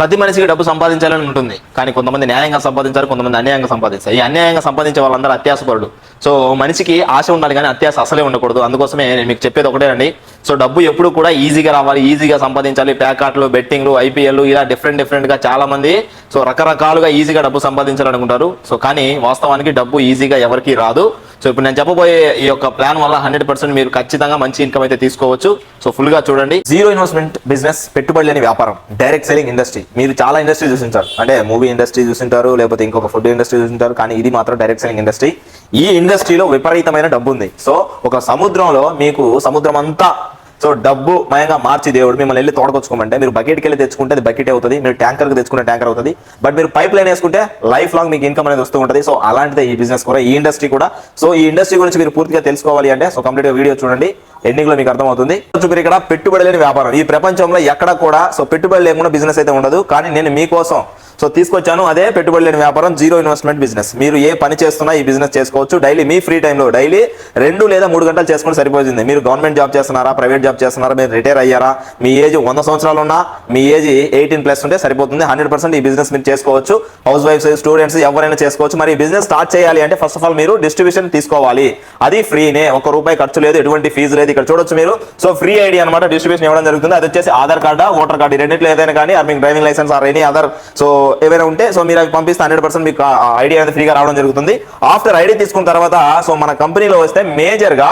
ప్రతి మనిషికి డబ్బు సంపాదించాలని ఉంటుంది. కానీ కొంతమంది న్యాయంగా సంపాదించారు కొంతమంది అన్యాయంగా సంపాదించారు ఈ అన్యాయంగా సంపాదించే వాళ్ళందరూ అత్యాసపరుడు. సో మనిషికి ఆశ ఉండాలి కానీ అత్యాశ అసలే ఉండకూడదు. అందుకోసమే నేను మీకు చెప్పేది ఒకటేనండి సో డబ్బు ఎప్పుడు కూడా ఈజీగా రావాలి ఈజీగా సంపాదించాలి. ప్యాకాట్లు బెట్టింగ్లు ఐపీఎల్ ఇలా డిఫరెంట్ డిఫరెంట్గా చాలా మంది సో రకరకాలుగా ఈజీగా డబ్బు సంపాదించాలనుకుంటారు. సో కానీ వాస్తవానికి డబ్బు ఈజీగా ఎవరికి రాదు. సో ఇప్పుడు నేను చెప్పబోయే ఈ యొక్క ప్లాన్ వల్ల హండ్రెడ్ పర్సెంట్ మీరు ఖచ్చితంగా మంచి ఇన్కమ్ అయితే తీసుకోవచ్చు. సో ఫుల్గా చూడండి. జీరో ఇన్వెస్ట్మెంట్ బిజినెస్ పెట్టుబడి లేని వ్యాపారం డైరెక్ట్ సెల్లింగ్ ఇండస్ట్రీ మీరు చాలా ఇండస్ట్రీ చూసింటారు. అంటే మూవీ ఇండస్ట్రీ చూసింటారు లేకపోతే ఇంకొక ఫుడ్ ఇండస్ట్రీ చూసింటారు కానీ ఇది మాత్రం డైరెక్ట్ సెల్లింగ్ ఇండస్ట్రీ ఈ ఇండస్ట్రీలో విపరీతమైన డబ్బు ఉంది సో ఒక సముద్రంలో మీకు సముద్రం అంతా సో డబ్బు మయంగా మార్చి దేవుడు మిమ్మల్ని వెళ్ళి తోడకొచ్చుకోమంటే మీరు బకెట్కి వెళ్ళి తెచ్చుకుంటే అది బకెట్ అవుతుంది మీరు ట్యాంకర్కి తెచ్చుకుంటే ట్యాంకర్ అవుతుంది. బట్ మీరు పైప్ లైన్ వేసుకుంటే లైఫ్ లాంగ్ మీకు ఇన్కమ్ అనేది వస్తూ ఉంటుంది. సో అలాంటిదే ఈ బిజినెస్ కూడా ఈ ఇండస్ట్రీ కూడా. సో ఈ ఇండస్ట్రీ గురించి మీరు పూర్తిగా తెలుసుకోవాలి అంటే సో కంప్లీట్ వీడియో చూడండి. ఎండింగ్లో మీకు అర్థమవుతుంది. మీరు ఇక్కడ పెట్టుబడి లేని వ్యాపారం. ఈ ప్రపంచంలో ఎక్కడ కూడా సో పెట్టుబడి లేకుండా బిజినెస్ అయితే ఉండదు. కానీ నేను మీకోసం సో తీసుకొచ్చాను అదే పెట్టుబడి లేని వ్యాపారం జీరో ఇన్వెస్ట్మెంట్ బిజినెస్ మీరు ఏ పని చేస్తున్నా ఈ బిజినెస్ చేసుకోవచ్చు. డైలీ మీ ఫ్రీ టైంలో డైలీ రెండు లేదా మూడు గంటలు చేసుకుని సరిపోతుంది. మీరు గవర్నమెంట్ జాబ్ చేస్తున్నారా ప్రైవేట్ జాబ్ చేస్తున్నారా మీరు రిటైర్ అయ్యారా మీ ఏజ్ వంద సంవత్సరాలు ఉన్నా మీ ఏజ్ ఎయిటీన్ ప్లస్ ఉంటే సరిపోతుంది. హండ్రెడ్ పర్సెంట్ ఈ బిజినెస్ మీరు చేసుకోవచ్చు. హౌస్ వైఫ్స్ స్టూడెంట్స్ ఎవరైనా చేసుకోవచ్చు. మరి ఈ బిజినెస్ స్టార్ట్ చేయాలి అంటే ఫస్ట్ ఆఫ్ ఆల్ మీరు డిస్ట్రిబ్యూషన్ తీసుకోవాలి. అది ఫ్రీనే. ఒక రూపాయి ఖర్చు లేదు ఎటువంటి ఫీజు లేదు. ఇక్కడ చూడొచ్చు మీరు. సో ఫ్రీ ఐడి అనమాట డిస్ట్రిబ్యూషన్ ఇవ్వడం జరుగుతుంది. అది వచ్చేసి ఆధార్ కార్డా ఓటర్ కార్డు ఈ ఏదైనా కానీ ఆర్ మీకు driving licence or any other so ఏవైనా ఉంటే సో మీరు అవి పంపిస్తే హండ్రెడ్ పర్సెంట్ మీకు ఐడి అనేది ఫ్రీగా రావడం జరుగుతుంది. ఆఫ్టర్ ఐడి తీసుకున్న తర్వాత సో మన కంపెనీలో వస్తే మేజర్గా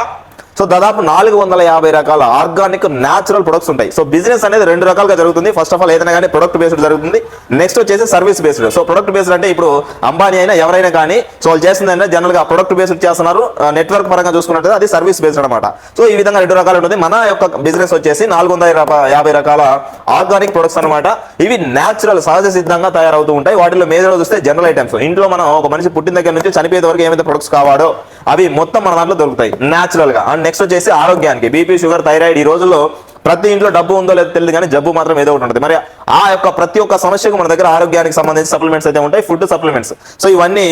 సో దాదాపు నాలుగు వందల యాభై రకాల ఆర్గానిక్ న్యాచురల్ ప్రొడక్ట్స్ ఉంటాయి. సో బిజినెస్ అనేది రెండు రకాలుగా జరుగుతుంది. ఫస్ట్ ఆఫ్ ఆల్ ఏదైనా కానీ ప్రొడక్ట్ బేస్డ్ జరుగుతుంది. నెక్స్ట్ వచ్చేసి service based so product based అంటే ఇప్పుడు అంబానీ అయినా ఎవరైనా కానీ సో వాళ్ళు చేస్తుందంటే జనరల్గా ప్రొడక్ట్ బేస్డ్ చేస్తున్నారు. నెట్వర్క్ పరంగా చూసుకున్నట్టు అది సర్వీస్ బేస్డ్ అనమాట సో ఈ విధంగా రెండు రకాలు ఉంటుంది. మన యొక్క బిజినెస్ వచ్చేసి నాలుగు వందల యాభై రకాల ఆర్గానిక్ ప్రొడక్ట్స్ అనమాట ఇవి న్యాచురల్ సహజ సిద్ధంగా తయారవుతూ ఉంటాయి. వాటిలో మేజర్ చూస్తే జనరల్ ఐటమ్స్ ఇంట్లో మనం ఒక మనిషి పుట్టిన దగ్గర నుంచి చనిపోయే వరకు ఏమైతే ప్రొడక్ట్స్ కావాలో అవి మొత్తం మన దాంట్లో దొరుకుతాయి న్యాచురల్గా. అండ్ నెక్స్ట్ వచ్చేసి ఆరోగ్యానికి. బీపీ షుగర్ థైరాయిడ్ ఈ రోజుల్లో ప్రతి ఇంట్లో డబ్బు ఉందో లేదో తెలియదు కానీ జబ్బు మాత్రం ఏదో ఒకటి ఉంటుంది. మరి ఆ యొక్క ప్రతి ఒక్క సమస్యకు మన దగ్గర ఆరోగ్యానికి సంబంధించి సప్లిమెంట్స్ అయితే ఉంటాయి ఫుడ్ సప్లిమెంట్స్ సో ఇవన్నీ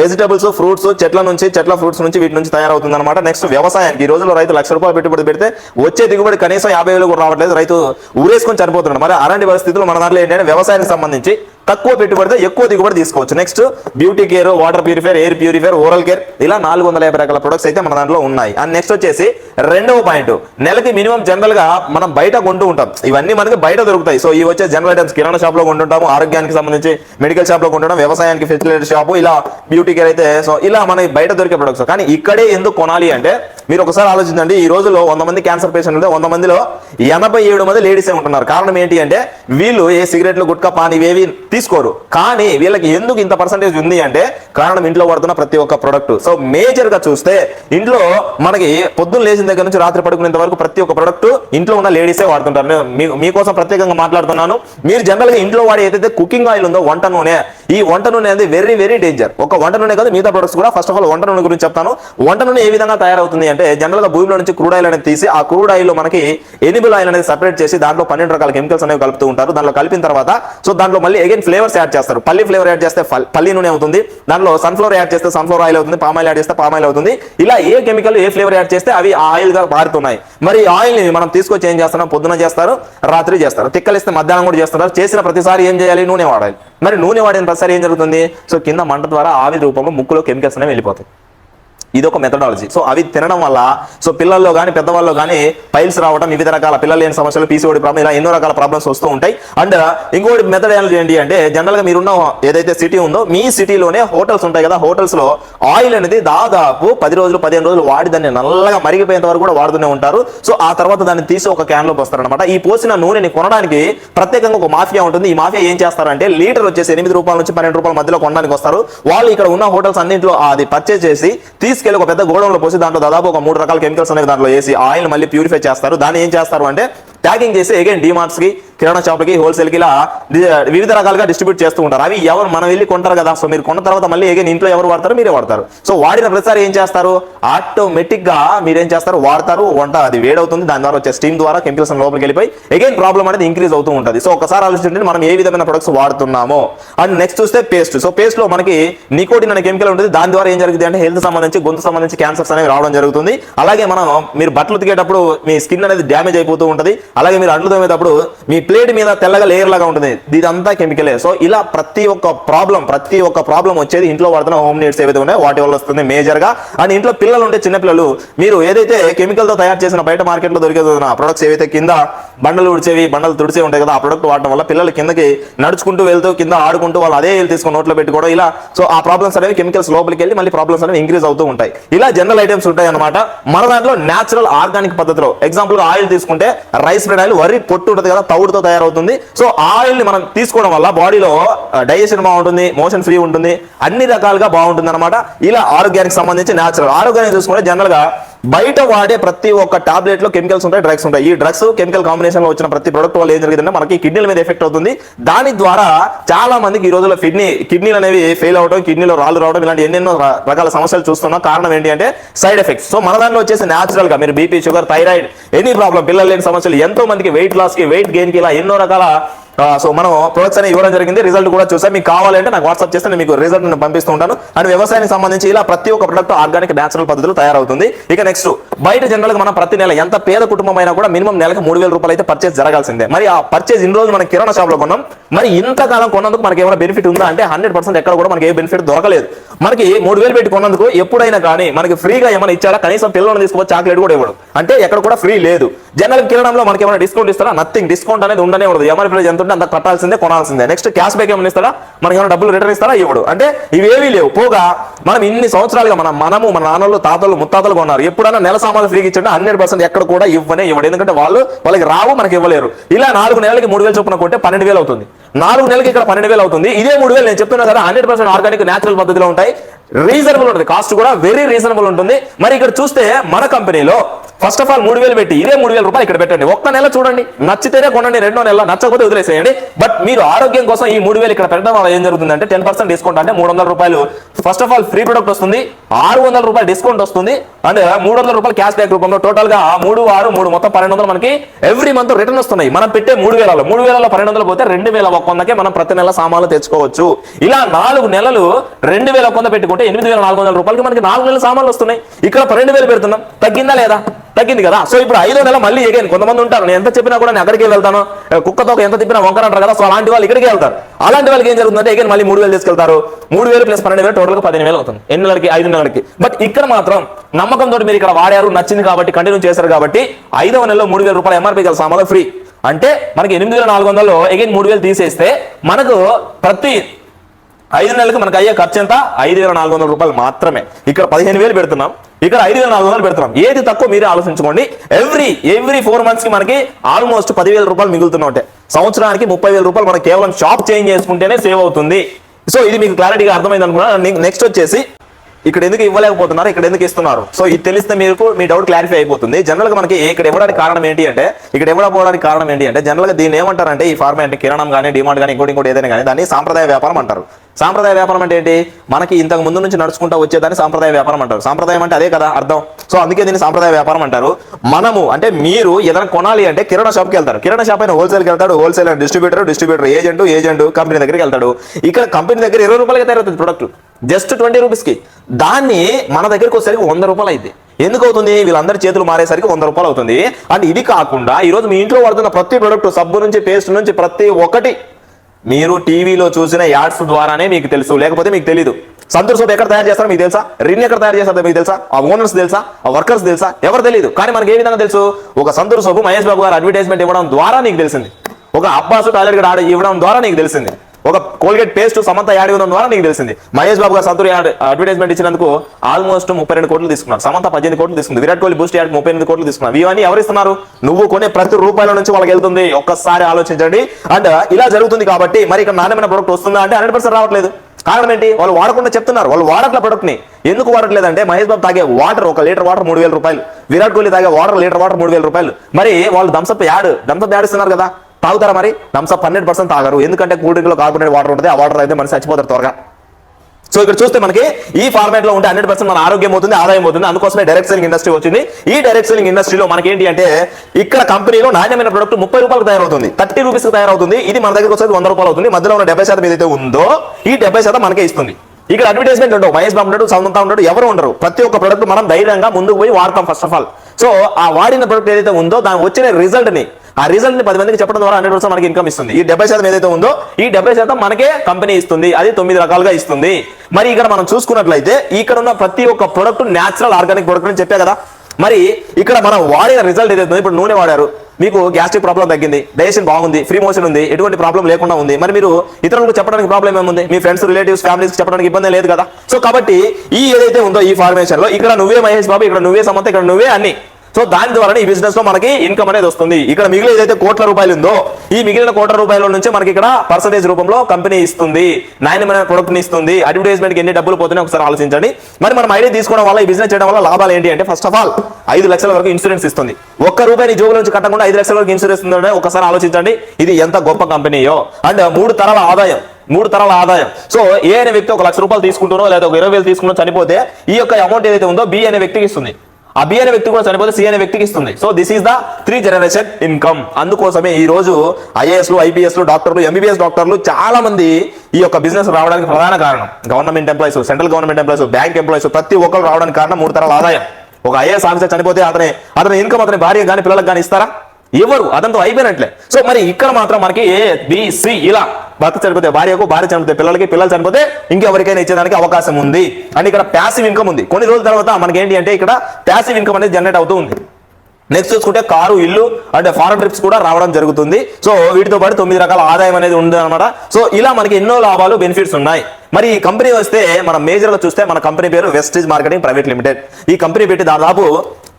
వెజిటబుల్స్ ఫ్రూట్స్ చెట్ల నుంచి చెట్ల ఫ్రూట్స్ నుంచి వీటి నుంచి తయారవుతుంది అనమాట నెక్స్ట్ వ్యవసాయానికి. ఈ రోజుల్లో రైతు లక్ష రూపాయలు పెట్టుబడి పెడితే వచ్చే దిగుబడి కనీసం యాభై వేలు కూడా రావట్లేదు. రైతు ఊరేసుకొని చనిపోతున్నాడు. మరి అలాంటి పరిస్థితులు మన దాంట్లో ఏంటంటే వ్యవసాయానికి సంబంధించి తక్కువ పెట్టుబడితో ఎక్కువ దిగుబడి తీసుకోవచ్చు. Next beauty care water purifier air purifier oral care ఇలా నాలుగు వందల యాభై రకాల ప్రొడక్ట్స్ అయితే మన దాంట్లో ఉన్నాయి. అండ్ నెక్స్ట్ వచ్చేసి రెండవ పాయింట్ నెలకి మినిమం జనరల్గా మనం బయట కొంటూ ఉంటాం. ఇవన్నీ మనకి బయట దొరుకుతాయి. సో ఇవి వచ్చే జనరల్ ఐటమ్స్ కిరాణా షాప్లో కొంటుంటాము ఆరోగ్యానికి సంబంధించి మెడికల్ షాప్లో కొంటుంటాం వ్యవసాయానికి ఫెసిలిటీ షాప్ ఇలా బ్యూటీ కేర్ అయితే సో ఇలా మనకి బయట దొరికే ప్రొడక్ట్స్ కానీ ఇక్కడే ఎందుకు కొనాలి అంటే మీరు ఒకసారి ఆలోచించండి ఈ రోజులో వంద మంది క్యాన్సర్ పేషెంట్ వంద మందిలో ఎనభై ఏడు మంది లేడీసే ఉంటున్నారు. కారణం ఏంటి అంటే వీళ్ళు ఏ సిగరెట్లు గుట్కా పాని ఇవేవి తీసుకోరు. కానీ వీళ్ళకి ఎందుకు ఇంత పర్సంటేజ్ ఉంది అంటే కారణం ఇంట్లో వాడుతున్న ప్రతి ఒక్క ప్రొడక్ట్ సో మేజర్గా చూస్తే ఇంట్లో మనకి పొద్దున్న లేచిన దగ్గర నుంచి రాత్రి పడుకునేంత వరకు ప్రతి ఒక్క ప్రొడక్ట్ ఇంట్లో ఉన్న లేడీసే వాడుతుంటారు. నేను మీ- మీకోసం ప్రత్యేకంగా మాట్లాడుతున్నాను. మీరు జనరల్గా ఇంట్లో వాడే ఏదైతే కుకింగ్ ఆయిల్ ఉందో వంట నూనె ఈ వంట నూనె అనేది వెరీ వెరీ డేంజర్ ఒక వంట నూనె కాదు మిగతా ప్రొడక్ట్స్ కూడా ఫస్ట్ ఆఫ్ ఆల్ వంట నూనె గురించి చెప్తాను. వంట నూనె ఏ విధంగా తయారవుతుంది అంటే జనరల్గా భూమిలో నుంచి క్రూడ్ ఆయిల్ అనేది తీసి ఆ క్రూడ్ ఆయిల్లో మనకి ఎనిబుల్ ఆయిల్ అనేది సెపరేట్ చేసి దాంట్లో పన్నెండు రకాల కెమికల్స్ అనేవి కలుపుతూ ఉంటారు. దాంట్లో కలిపిన తర్వాత సో దాంట్లో మళ్ళీ అగైన్ ఫ్లేవర్స్ యాడ్ చేస్తారు. పల్లి ఫ్లేవర్ యాడ్ చేస్తే పల్లి నూనె అవుతుంది. దాంట్లో సన్ఫ్లవర్ యాడ్ చేస్తే సన్ఫ్లవర్ ఆయిల్ అవుతుంది. పామ్ ఆయిల్ యాడ్ చేస్తే పామ్ ఆయిల్ అవుతుంది. ఇలా ఏ కెమికల్ ఏ ఫ్లేవర్ యాడ్ చేస్తే అవి ఆయిల్గా మారుతున్నాయి. మరి ఆయిల్ని మనం తీసుకొచ్చి ఏం చేస్తున్నాం? పొద్దున చేస్తారు రాత్రి చేస్తారు. తిక్కలిస్తే మధ్యాహ్నం కూడా చేస్తున్నారు. చేసిన ప్రతిసారి ఏం చేయాలి? నూనె వాడాలి. మరి నూనె వాడిన ప్రతిసారి ఏం జరుగుతుంది? సో కింద మంట ద్వారా ఆవిరి రూపంలో ముక్కులో కెమికల్స్ అనేవి వెళ్ళిపోతాయి. ఇది ఒక మెథడాలజీ సో అవి తినడం వల్ల సో పిల్లల్లో కానీ పెద్దవాళ్ళు కానీ పైల్స్ రావడం వివిధ రకాల పిల్లలు లేని సమస్యలు పీసీఓడి ప్రాబ్లం ఇలా ఎన్నో రకాల ప్రాబ్లమ్స్ వస్తూ ఉంటాయి. అండ్ ఇంకోటి మెథడ్ ఏంటి అంటే జనరల్గా మీరున్న ఏదైతే సిటీ ఉందో మీ సిటీలోనే హోటల్స్ ఉంటాయి కదా హోటల్స్లో ఆయిల్ అనేది దాదాపు పది రోజులు పదిహేను రోజులు వాడి దాన్ని నల్లగా మరిగిపోయేంత వరకు కూడా వాడుతూనే ఉంటారు. సో ఆ తర్వాత దాన్ని తీసి ఒక క్యాన్లో పోస్తారు ఈ పోసిన నూనెని కొనడానికి ప్రత్యేకంగా ఒక మాఫియా ఉంటుంది. ఈ మాఫియా ఏం చేస్తారంటే లీటర్ వచ్చేసి ఎనిమిది రూపాయల నుంచి పన్నెండు రూపాయల మధ్యలో కొనడానికి వస్తారు. వాళ్ళు ఇక్కడ ఉన్న హోటల్స్ అన్నింటిలో అది పర్చేస్ చేసి తీసుకెళ్ళి ఒక పెద్ద గోడంలో పోసి దాంట్లో దాదాపు ఒక మూడు రకాల కెమికల్స్ అనేవి దాంట్లో వేసి ఆయిల్ మళ్ళీ ప్యూరిఫై చేస్తారు. దాన్ని ఏం చేస్తారు అంటే ప్యాకింగ్ చేసి అగైన్ డిమార్ట్స్కి కిరాణా షాప్లకి హోల్సేల్కి ఇలా వివిధ రకాలుగా డిస్ట్రిబ్యూట్ చేస్తూ ఉంటారు. అవి ఎవరు మనం వెళ్ళి కొంటారు కదా. సో మీరు కొన్న తర్వాత మళ్ళీ అగైన్ ఇంట్లో ఎవరు వాడతారు మీరే వాడతారు. సో వాడిన ప్రతిసారి ఏం చేస్తారు? ఆటోమేటిక్గా మీరేం చేస్తారు? వాడతారు. వంట అది వేడవుతుంది. దాని ద్వారా వచ్చే స్టీమ్ ద్వారా కెమికల్స్ లోపలికి వెళ్ళిపోయి అగైన్ ప్రాబ్లం అనేది ఇంక్రీజ్ అవుతూ ఉంటుంది. సో ఒకసారి ఆలోచించండి మనం ఏ విధమైన ప్రొడక్ట్స్ వాడుతున్నామో. అండ్ నెక్స్ట్ చూస్తే పేస్ట్ సో పేస్ట్లో మనకి నికోటిన్ అనే కెమికల్ ఉంటుంది. దాని ద్వారా ఏం జరుగుతుంది అంటే హెల్త్ సంబంధించి గొంతు సంబంధించి క్యాన్సర్స్ అనేవి రావడం జరుగుతుంది. అలాగే మనం మీరు బట్టలు ఉతికేటప్పుడు మీ స్కిన్ అనేది డ్యామేజ్ అయిపోతూ ఉంటుంది. అలాగే మీరు అండ్లు తోమేటప్పుడు మీ ప్లేట్ మీద తెల్లగా లేయర్ లాగా ఉంటుంది. ఇదంతా కెమికలే సో ఇలా ప్రతి ఒక్క ప్రాబ్లం ప్రతి ఒక్క ప్రాబ్లం వచ్చేది ఇంట్లో వాడుతున్న హోమ్ నీడ్స్ ఏవైతే ఉన్నాయో వాటి వల్ల వస్తుంది మేజర్గా అండ్ ఇంట్లో పిల్లలు ఉంటే చిన్నపిల్లలు మీరు ఏదైతే కెమికల్తో తయారు చేసిన బయట మార్కెట్లో దొరికే ప్రొడక్ట్స్ ఏవైతే కింద బండలు ఉడిచేవి బండలు తుడిచే ఉంటాయి కదా ఆ ప్రొడక్ట్ వాడటం వల్ల పిల్లలు కిందకి నడుచుకుంటూ వెళ్తూ కింద ఆడుకుంటూ వాళ్ళు అదే వెళ్ళి తీసుకొని నోట్లో పెట్టుకోవడం ఇలా సో ఆ ప్రాబ్లమ్స్ అనేవి కెమికల్స్ లోపలికి వెళ్ళి మళ్ళీ ప్రాబ్లమ్స్ అనేవి ఇంక్రీజ్ అవుతూ ఉంటాయి. ఇలా జనరల్ ఐటమ్స్ ఉంటాయి అనమాట మన దాంట్లో నేచురల్ ఆర్గానిక్ పద్ధతిలో ఎగ్జాంపుల్గా ఆయిల్ తీసుకుంటే రైస్ బ్రెడ్ ఆయిల్ వరి పొట్టు ఉంటుంది కదా తౌడుతో తయారవుతుంది. సో ఆయిల్ని మనం తీసుకోవడం వల్ల బాడీలో డైజెషన్ బాగుంటుంది మోషన్ ఫ్రీ ఉంటుంది అన్ని రకాలుగా బాగుంటుంది అనమాట ఇలా ఆరోగ్యానికి సంబంధించి నేచురల్ ఆరోగ్యాన్ని చూసుకుంటే జనరల్గా బయట వాడే ప్రతి ఒక్క టాబ్లెట్లో కెమికల్స్ ఉంటాయి డ్రగ్స్ ఉంటాయి. ఈ డ్రగ్స్ కెమికల్ కాంబినేషన్లో వచ్చిన ప్రతి ప్రొడక్ట్ వల్ల ఏం జరిగిందంటే మనకి కిడ్నీల మీద ఎఫెక్ట్ అవుతుంది. దాని ద్వారా చాలా మందికి ఈ రోజుల్లో కిడ్నీ కిడ్నీలు అనేవి ఫెయిల్ అవడం కిడ్నీలో రాళ్ళు రావడం ఇలాంటి ఎన్నెన్నో రకాల సమస్యలు చూస్తున్నాం. కారణం ఏంటి అంటే సైడ్ ఎఫెక్ట్స్ సో మన దాంట్లో వచ్చేసి న్యాచురల్గా మీరు BP sugar thyroid any problem పిల్లలు లేని సమస్యలు ఎంతో మందికి వెయిట్ లాస్కి వెయిట్ గెయిన్కి ఇలా ఎన్నో రకాల సో మనం ప్రొడక్ట్స్ అనేవి ఇవ్వడం జరిగింది. రిజల్ట్ కూడా చూసాం. మీకు కావాలంటే నాకు వాట్సాప్ చేస్తే నేను మీకు రిజల్ట్ నేను పంపిస్తూ ఉంటాను అండ్ వ్యవసాయానికి సంబంధించి ఇలా ప్రతి ఒక్క ప్రొడక్ట్ ఆర్గానిక్ న్యాచురల్ పద్ధతిలో తయారవుతుంది. ఇక నెక్స్ట్ బయట జనరల్ మనం ప్రతి నెల ఎంత పేద కుటుంబం అయినా కూడా మినిమం నెలకు మూడు వేల రూపాయలు అయితే పర్చేస్ జరగాల్సిందే. మరి ఆ పర్చేస్ ఇన్ని రోజులు మనం కిరాణా షాప్లో కొన్నాం. మరి ఇంతకాలం కొన్నందుకు మనకి ఏమైనా బెనిఫిట్ ఉందా? అంటే హండ్రెడ్ పర్సెంట్ ఎక్కడ కూడా మనకి ఏ బెనిఫిట్ దొరకలేదు. మనకి మూడు వేలు పెట్టి కొన్నందుకు ఎప్పుడైనా కానీ మనకి ఫ్రీగా ఏమైనా ఇచ్చారా కనీసం పిల్లలను తీసుకోవచ్చు చాక్లెట్ కూడా ఇవ్వడం. అంటే ఎక్కడ కూడా ఫ్రీ లేదు. జనరల్ కిరణంలో మనకి ఏమైనా డిస్కౌంట్ ఇస్తారా? నథింగ్ డిస్కౌంట్ అనేది ఉండనే ఉండదు. ఎంఆర్పీ ఎంత ఉంటే అంత కట్టాల్సిందే కొనాల్సిందే. నెక్స్ట్ క్యాష్ బ్యాక్ ఏమైనా ఇస్తారా మనకి ఏమైనా డబ్బులు రిటర్న్ ఇస్తారా ఇవ్వడు. అంటే ఇవేవీ లేవు. పోగా మనం ఇన్ని సంవత్సరాలుగా మన మనము మన నాన్నలు తాతలు ముత్తాతలు కొన్నారు. ఎప్పుడైనా నెల సామాన్లు ఫ్రీగా ఇచ్చింటే హండ్రెడ్ పర్సెంట్ ఎక్కడ కూడా ఇవ్వనే ఇవ్వడు. ఎందుకంటే వాళ్ళు వాళ్ళకి రావు మనకి ఇవ్వలేరు. ఇలా నాలుగు నెలలకి మూడు వేలు చొప్పున కొంటే పన్నెండు వేలు అవుతుంది. నాలుగు నెలలకి ఇక్కడ పన్నెండు వేలు అవుతుంది. ఇదే మూడు వేలు నేను చెప్తున్నా సరే హండ్రెడ్ పర్సెంట్ ఆర్గానిక్ నేచురల్ పద్ధతిలో ఉంటాయి. రీజనబుల్ ఉంటుంది. కాస్ట్ కూడా వెరీ రీజనబుల్ ఉంటుంది. మరి ఇక్కడ చూస్తే మన కంపెనీలో ఫస్ట్ ఆఫ్ ఆల్ మూడు వేలు పెట్టి ఇదే మూడు వేల రూపాయలు ఇక్కడ పెట్టండి. ఒక్క నెల చూడండి. నచ్చితేనే కొనండి రెండో నెల నచ్చకపోతే వదిలేసేయండి. బట్ మీరు ఆరోగ్యం కోసం ఈ మూడు వేలు ఇక్కడ పెట్టడం వల్ల ఏం జరుగుతుందంటే టెన్ పర్సెంట్ డిస్కౌంట్ అంటే మూడు వందల రూపాయలు. First of all free product వస్తుంది. ఆరు వందల రూపాయలు డిస్కౌంట్ వస్తుంది. అండ్ uh, మూడు వందల రూపాయలు క్యాష్ బ్యాక్ రూపంలో టోటల్గా మూడు ఆరు మూడు మొత్తం పన్నెండు వందలు మనకి ఎవ్రీ మంత్ రిటర్న్ వస్తున్నాయి. మనం పెట్టే మూడు వేలలో మూడు వేలలో పన్నెండు వందలు పోతే రెండు వేల ఒక్క వందకే మనం ప్రతి నెల సామాన్లు తెచ్చుకోవచ్చు. ఇలా నాలుగు నెలలు రెండు వేల ఒక్క వంద పెట్టుకుంటే ఎనిమిది వేల నాలుగు వందల రూపాయలకి మనకి నాలుగు నెలల సామాన్లు వస్తున్నాయి. ఇక్కడ పన్నెండు వేలు పెడుతున్నాం. తగ్గిందా లేదా? తగ్గింది కదా. సో ఇప్పుడు ఐదో నెల మళ్ళీ ఎగైన్ కొంతమంది ఉంటారు. నేను ఎంత చెప్పినా కూడా నేను అక్కడికి వెళ్తాను. కుక్కతో ఎంత తిప్పినా వంకర అంటారు కదా. సో అలాంటి వాళ్ళు ఇక్కడికి వెళ్తారు. అలాంటి వాళ్ళకి ఏం జరుగుతుందంటే ఎగైన్ మళ్ళీ మూడు వేలు తీసుకెళ్తారు. మూడు వేలు ప్లస్ పన్నెండు వేలు టోటల్ పదిహేను వేలు అవుతుంది. ఎన్ని నెలలకి? ఐదు నెలలకి. బట్ ఇక్కడ మాత్రం నమ్మకంతో మీరు ఇక్కడ వాడారు నచ్చింది కాబట్టి కంటిన్యూ చేశారు కాబట్టి ఐదవ నెలలో మూడు వేల రూపాయలు ఎంఆర్పీ గల సామాన్లు ఫ్రీ అంటే మనకి ఎనిమిది వేల నాలుగు వందలు ఎగైన్ మూడు వేలు తీసేస్తే మనకు ప్రతి ఐదు నెలలకు మనకు అయ్యే ఖర్చు ఎంత? ఐదు వేల నాలుగు వందల రూపాయలు మాత్రమే. ఇక్కడ పదిహేను వేలు పెడుతున్నాం. ఇక్కడ ఐదు వేల నాలుగు వందలు పెడుతున్నాం. ఏది తక్కువ మీరే ఆలోచించుకోండి. ఎవ్రీ ఎవ్రీ ఫోర్ మంత్స్కి మనకి ఆల్మోస్ట్ పదివేల రూపాయలు మిగులుతున్నా ఉంటాయి సంవత్సరానికి ముప్పై వేల రూపాయలు మనకి కేవలం షాప్ చేంజ్ చేసుకుంటేనే సేవ్ అవుతుంది. సో ఇది మీకు క్లారిటీగా అర్థమైంది అనుకున్నాను నెక్స్ట్ వచ్చేసి ఇక్కడ ఎందుకు ఇవ్వలేకపోతున్నారు? ఇక్కడ ఎందుకు ఇస్తున్నారు? సో ఇది తెలిస్తే మీకు మీ డౌట్ క్లారిఫై అయిపోతుంది. జనరల్గా మనకి ఇక్కడ ఇవ్వడానికి కారణం ఏంటి అంటే ఇక్కడ ఇవ్వకపోవడానికి కారణం ఏంటి అంటే జనరల్గా దీన్ని ఏమంటారంటే ఈ ఫార్మాట్ కిరాణం కానీ డిమాండ్ కానీ ఇంకోటి ఇంకోటి ఏదైనా కానీ దాన్ని సాంప్రదాయ వ్యాపారం అంటారు. సాంప్రదాయ వ్యాపారం అంటే ఏంటి? మనకి ఇంతకు ముందు నుంచి నడుచుకుంటా వచ్చేదాన్ని సాంప్రదాయ వ్యాపారం అంటారు. సాంప్రదాయం అంటే అదే కదా అర్థం. సో అందుకే దీన్ని సాంప్రదాయ వ్యాపారం అంటారు. మనము అంటే మీరు ఏదైనా కొనాలి అంటే కిరాణా షాప్కి వెళ్తారు. కిరాణా షాప్ అయిన హోల్సేల్కి వెళ్తాడు wholesale distributor distributor agent agent company దగ్గరికి వెళ్తాడు. ఇక్కడ కంపెనీ దగ్గర ఇరవై రూపాయలకి తయారవుతుంది ప్రొడక్ట్ జస్ట్ ట్వంటీ రూపీస్కి దాన్ని మన దగ్గరికి వచ్చేసరికి వంద రూపాయలు అయింది ఎందుకు అవుతుంది? వీళ్ళందరి చేతులు మారేసరికి వంద రూపాయలు అవుతుంది. అండ్ ఇది కాకుండా ఈ రోజు మీ ఇంట్లో వాడుతున్న ప్రతి ప్రొడక్ట్ సబ్బు నుంచి పేస్ట్ నుంచి ప్రతి ఒక్కటి మీరు టీవీలో చూసిన యాడ్స్ ద్వారానే మీకు తెలుసు లేకపోతే మీకు తెలియదు సంతూర్ సోప్ ఎక్కడ తయారు చేస్తారో మీకు తెలుసా? రిన్ ఎక్కడ తయారు చేస్తారో మీకు తెలుసా? ఆ ఓనర్స్ తెలుసా? ఆ వర్కర్స్ తెలుసా? ఎవరు తెలియదు కానీ మనకి ఏ విధంగా తెలుసు? ఒక సంతూర్ సోపు మహేష్ బాబు గారు అడ్వర్టైజ్మెంట్ ఇవ్వడం ద్వారా నీకు తెలిసింది. ఒక అబ్బాసు టాయిలెట్ గడ ఇవ్వడం ద్వారా నీకు తెలిసింది. ఒక కోల్గేట్ పేస్ట్ సమంత యాడ్ ఇవ్వడం ద్వారా నీకు తెలిసింది. మహేష్ బాబు గారు సంతూర్ యాడ్ అడ్వర్టైజ్మెంట్ ఇచ్చినందుకు ఆల్మోస్ట్ ముప్పై రెండు కోట్లు తీసుకున్నారు. సమంత పద్దెనిమిది కోట్లు తీసుకుంది. విరాట్ కోహ్లీ బూస్ట్ యాడ్ ముప్పై ఎనిమిది కోట్లు తీసుకున్నారు. ఇవన్నీ ఎవరు ఇస్తున్నారు? నువ్వు కొనే ప్రతి రూపాయల నుంచి వాళ్ళకి వెళ్తుంది. ఒక్కసారి ఆలోచించండి. అండ్ ఇలా జరుగుతుంది కాబట్టి మరి ఇక్కడ నాణ్యమైన ప్రొడక్ట్ వస్తుందా అంటే హండ్రెడ్ పర్సెంట్ రావట్లేదు. కారణం ఏంటి? వాళ్ళు వాడకుండా చెప్తున్నారు. వాళ్ళు వాడట్ల ప్రొడక్ట్ని. ఎందుకు వాడట్లేదంటే మహేష్ బాబు తాగే వాటర్ ఒక లీటర్ వాటర్ మూడు వేల రూపాయలు. విరాట్ కోహ్లీ తాగే వాటర్ లీటర్ వాటర్ మూడు వేల రూపాయలు. మరి వాళ్ళు థమ్స్అప్ యాడ్ థమ్స్అప్ యాడ్ ఇస్తున్నారు కదా. తాగుతారా మరి? థమ్స్అప్ హండ్రెడ్ పర్సెంట్ తాగరు. ఎందుకంటే కూల్ డ్రింక్లో కార్బోనేట్ వాటర్ ఉంటుంది ఆ వాటర్ అయితే మనిషి చచ్చిపోతారు త్వరగా. సో ఇక్కడ చూస్తే మనకి ఈ ఫార్మాట్లో ఉంటే హండ్రెడ్ పర్సెంట్ మన ఆరోగ్యం అవుతుంది ఆదాయం అవుతుంది అందుకోసమే డైరెక్ట్ సెల్లింగ్ ఇండస్ట్రీ వచ్చింది. ఈ డైరెక్ట్ సెల్లింగ్ ఇండస్ట్రీలో మనకి ఏంటి అంటే ఇక్కడ కంపెనీలో నాణ్యమైన ప్రొడక్ట్ ముప్పై రూపాయలకు తయారవుతుంది. థర్టీ రూపీస్ తయారవుతుంది. ఇది మన దగ్గరకు వచ్చేది వంద రూపాయలు అవుతుంది. మధ్యలో ఉన్న డెబ్బై శాతం ఏదైతే ఉందో ఈ డెబ్బై శాతం మనకే ఇస్తుంది. ఇక్కడ అడ్వర్టైజ్మెంట్ ఉండవు. మహేష్ బాబు ఉండడు సౌంత ఉండడు ఎవరు ఉండరు. ప్రతి ఒక్క ప్రొడక్ట్ మనం ధైర్యంగా ముందుకు పోయి వాడతాం ఫస్ట్ ఆఫ్ ఆల్ సో ఆ వాడిన ప్రొడక్ట్ ఏదైతే ఉందో దాని వచ్చిన రిజల్ట్ని ఆ రిజల్ట్ని పది మందికి చెప్పడం ద్వారా హండ్రెడ్ పర్సెంట్ మనకి ఇన్కమ్ ఇస్తుంది. ఈ డెబ్బై శాతం ఏదైతే ఉందో ఈ డెబ్బై శాతం మనకే కంపెనీ ఇస్తుంది. అది తొమ్మిది రకాలుగా ఇస్తుంది. మరి ఇక్కడ మనం చూసుకున్నట్లయితే ఇక్కడ ఉన్న ప్రతి ఒక్క ప్రొడక్ట్ న్యాచురల్ ఆర్గానిక్ ప్రొడక్ట్ అని చెప్పా కదా. మరి ఇక్కడ మనం వాడిన రిజల్ట్ ఏదైతే ఇప్పుడు నూనె వాడారు. మీకు గ్యాస్ట్రిక్ ప్రాబ్లం తగ్గింది. డైజెషన్ బాగుంది. ఫ్రీ మోషన్ ఉంది. ఎటువంటి ప్రాబ్లం లేకుండా ఉంది. మరి మీరు ఇతరులకు చెప్పడానికి ప్రాబ్లం ఏముంది? మీ ఫ్రెండ్స్ రిలేటివ్స్ ఫ్యామిలీస్ చెప్పడానికి ఇబ్బంది లేదు కదా. సో కాబట్టి ఈ ఏదైతే ఉందో ఈ ఫార్మేషన్లో ఇక్కడ నువ్వే మహేష్ బాబు ఇక్కడ నువ్వే సమంత ఇక్కడ నువ్వే అన్ని. సో దాని ద్వారా ఈ బిజినెస్లో మనకి ఇన్కమ్ అనేది వస్తుంది. ఇక్కడ మిగిలిన ఏదైతే కోట్ల రూపాయలు ఉందో ఈ మిగిలిన కోట్ల రూపాయల నుంచి మనకి ఇక్కడ పర్సంటేజ్ రూపంలో కంపెనీ ఇస్తుంది. నాణ్యమైన ప్రొడక్ట్ ఇస్తుంది. అడ్వర్టైజ్మెంట్ ఎన్ని డబ్బులు పోతున్నాయి ఒకసారి ఆలోచించండి. మరి మనం ఐడియా తీసుకోవడం వల్ల ఈ బిజినెస్ చేయడం వల్ల లాభాలు ఏంటి అంటే ఫస్ట్ ఆఫ్ ఆల్ ఐదు లక్షల వరకు ఇన్సూరెన్స్ ఇస్తుంది. ఒక్క రూపాయి జోబుల నుంచి కట్టకుండా ఐదు లక్షల వరకు ఇన్సూరెన్స్ ఉందంటే ఒకసారి ఆలోచించండి. ఇది ఎంత గొప్ప కంపెనీయో అండ్ మూడు తరాల ఆదాయం. మూడు తరాల ఆదాయం. సో ఏ అనే వ్యక్తి ఒక లక్ష రూపాయలు తీసుకుంటున్నో లేదా ఒక ఇరవై వేలు తీసుకున్నా చనిపోతే ఈ యొక్క అమౌంట్ ఏదైతే ఉందో బి అనే వ్యక్తికి ఇస్తుంది. ఆ బి అనే వ్యక్తి కూడా చనిపోతే సి అనే వ్యక్తికి ఇస్తుంది. So this is the three generation income అందుకోసమే ఈ రోజు ఐఏఎస్లు ఐపీఎస్ డాక్టర్లు ఎంబీబీఎస్ డాక్టర్లు చాలా మంది ఈ యొక్క బిజినెస్ రావడానికి ప్రధాన కారణం. Government employees central government employees bank employees ప్రతి ఒక్కరు రావడానికి కారణం మూడు తరాల ఆదాయం. ఒక ఐఏఎస్ ఆఫీసర్ చనిపోతే అతని అతని ఇన్కమ్ అతని భార్య కానీ పిల్లలకు కానీ ఇస్తారా? ఎవరు? అదంతా అయిపోయినట్లే. సో మరి ఇక్కడ మాత్రం మనకి ఏ బిసి ఇలా భర్త చనిపోతే భార్యకు భార్య చనిపోతే పిల్లలకి పిల్లలు చనిపోతే ఇంకెవరికైనా ఇచ్చేదానికి అవకాశం ఉంది. అండ్ ఇక్కడ ప్యాసివ్ ఇన్కమ్ ఉంది. కొన్ని రోజుల తర్వాత మనకి ఏంటి అంటే ఇక్కడ ప్యాసివ్ ఇన్కమ్ అనేది జనరేట్ అవుతూ ఉంది. నెక్స్ట్ చూసుకుంటే కారు ఇల్లు అంటే ఫారెన్ ట్రిప్స్ కూడా రావడం జరుగుతుంది. సో వీటితో పాటు తొమ్మిది రకాల ఆదాయం అనేది ఉంది అనమాట సో ఇలా మనకి ఎన్నో లాభాలు బెనిఫిట్స్ ఉన్నాయి. మరి ఈ కంపెనీ వస్తే మనం మేజర్లో చూస్తే మన కంపెనీ పేరు వెస్టేజ్ మార్కెటింగ్ ప్రైవేట్ లిమిటెడ్ ఈ కంపెనీ పెట్టి దాదాపు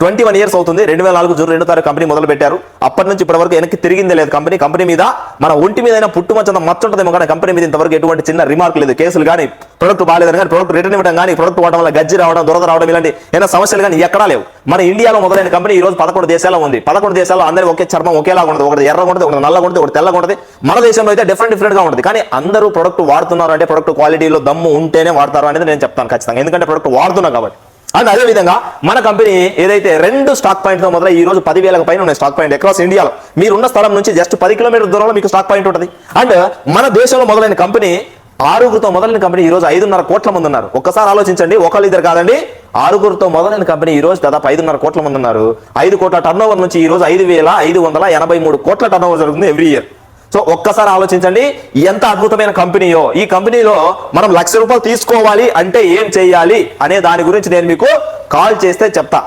ట్వంటీ వన్ ఇయర్స్ అవుతుంది. రెండు వేల నాలుగు జూన్ రెండు తారీఖు కంపెనీ మొదలు పెట్టారు అప్పటి నుంచి ఇప్పటి వరకు వెనక్కి తిరిగిందే లేదు కంపెనీ. కంపెనీ మీద మన ఒంటి మీద అయినా పుట్టుమచ్చంత మచ్చ ఉంటుందేమో కానీ కంపెనీ మీద ఇంతవరకు ఎటువంటి చిన్న రిమార్క్ లేదు. కేసులు కానీ ప్రొడక్ట్ బాగాలేదని కానీ ప్రొడక్ట్ రిటర్న్ ఇవ్వడం కానీ ప్రొడక్ట్ వాడడం వల్ల గజ్జి రావడం దురద రావడం ఇలాంటి ఏదైనా సమస్యలు కానీ ఎక్కడా లేవు. మన ఇండియాలో మొదలైన కంపెనీ ఈ రోజు పదకొండు దేశాల్లో ఉంది. పదకొండు దేశాల్లో అందరూ ఒకే చర్మం ఒకేలా ఉండదు. ఒకటి ఎర్ర ఉంటుంది ఒకటి నల్లగా ఉంటుంది ఒకటి తెల్లగా ఉంటుంది మన దేశంలో అయితే డిఫరెంట్ డిఫరెంట్గా ఉంటుంది కానీ అందరూ ప్రొడక్ట్ వాడుతున్నారు అంటే ప్రొడక్ట్ క్వాలిటీలో దమ్ము ఉంటేనే వాడతారు అనేది నేను చెప్తాను ఖచ్చితంగా. ఎందుకంటే ప్రొడక్ట్ వాడుతున్నా కాబట్టి. అండ్ అదే విధంగా మన కంపెనీ ఏదైతే రెండు స్టాక్ పాయింట్తో మొదలై ఈ రోజు పదివేలకు పైన ఉన్నాయి స్టాక్ పాయింట్ అక్రాస్ ఇండియాలో మీరున్న స్థలం నుంచి జస్ట్ పది కిలోమీటర్ దూరంలో మీకు స్టాక్ పాయింట్ ఉంటుంది. అండ్ మన దేశంలో మొదలైన కంపెనీ ఆరుగురితో మొదలైన కంపెనీ ఈ రోజు ఐదున్నర కోట్ల మంది ఉన్నారు. ఒక్కసారి ఆలోచించండి ఒకళ్ళు ఇద్దరు కాదండి ఆరుగురితో మొదలైన కంపెనీ ఈ రోజు దాదాపు ఐదున్నర కోట్ల మంది ఉన్నారు. ఐదు కోట్ల టర్న్ నుంచి ఈ రోజు ఐదు వేల ఐదు వందల ఎనభై మూడు కోట్ల టర్న్ జరుగుతుంది ఎవ్రీ ఇయర్ సో ఒక్కసారి ఆలోచించండి ఎంత అద్భుతమైన కంపెనీయో. ఈ కంపెనీలో మనం లక్ష రూపాయలు తీసుకోవాలి అంటే ఏం చేయాలి అనే దాని గురించి నేను మీకు కాల్ చేస్తే చెప్తా.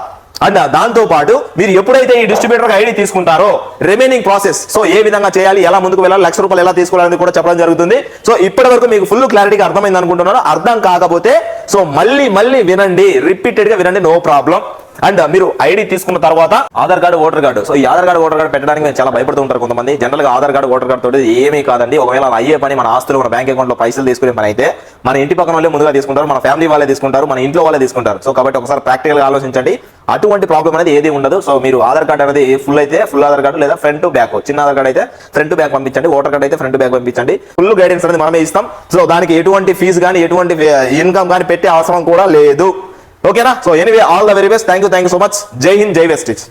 అండ్ దాంతో పాటు మీరు ఎప్పుడైతే ఈ డిస్ట్రిబ్యూటర్ ఐడి తీసుకుంటారో రిమైనింగ్ ప్రాసెస్ సో ఏ విధంగా చేయాలి ఎలా ముందుకు వెళ్ళాలి లక్ష రూపాయలు ఎలా తీసుకోవాలని కూడా చెప్పడం జరుగుతుంది. సో ఇప్పటి వరకు మీకు ఫుల్ క్లారిటీగా అర్థమైంది అనుకుంటున్నాను అర్థం కాకపోతే సో మళ్ళీ మళ్ళీ వినండి రిపీటెడ్గా వినండి నో ప్రాబ్లం అండ్ మీరు ఐడి తీసుకున్న తర్వాత Aadhaar card voter card. So ఈ ఆధార్ కార్డు ఓటర్ కార్డు పెట్టడానికి మేము చాలా భయపడుతూ ఉంటారు కొంతమంది. జనరల్గా ఆధార్ కార్డు ఓటర్ కార్డు తోటి ఏమీ కాదండి. ఒకవేళ అయ్యే పని మన ఆస్తులు మన బ్యాంక్ అకౌంట్లో పైసలు తీసుకునే పని అయితే మన ఇంటి పక్కన వాళ్ళే ముందుగా తీసుకుంటారు మన ఫ్యామిలీ వాళ్ళే తీసుకుంటారు మన ఇంట్లో వాళ్ళే తీసుకుంటారు. సో కాబట్టి ఒకసారి ప్రాక్టికల్గా ఆలోచించండి. అటువంటి ప్రాబ్లం అనేది ఏది ఉండదు. సో మీరు ఆధార్ కార్డు అనేది ఫుల్ అయితే ఫుల్ ఆధార్ కార్డు లేదా ఫ్రంట్ టు బ్యాక్. చిన్న ఆధార్ కార్డు అయితే ఫ్రంట్ టు బ్యాక్ పంపించండి. ఓటర్ కార్డు అయితే ఫ్రంట్ బ్యాక్ పంపించండి. ఫుల్ గైడెన్స్ అనేది మనమే ఇస్తాం. సో దానికి ఎటువంటి ఫీజు కానీ ఎటువంటి ఇన్కమ్ కానీ పెట్టే అవసరం కూడా లేదు. ఓకేనా so anyway all the very best thank you thank you so much జై హింద్ జై వెస్టిజ్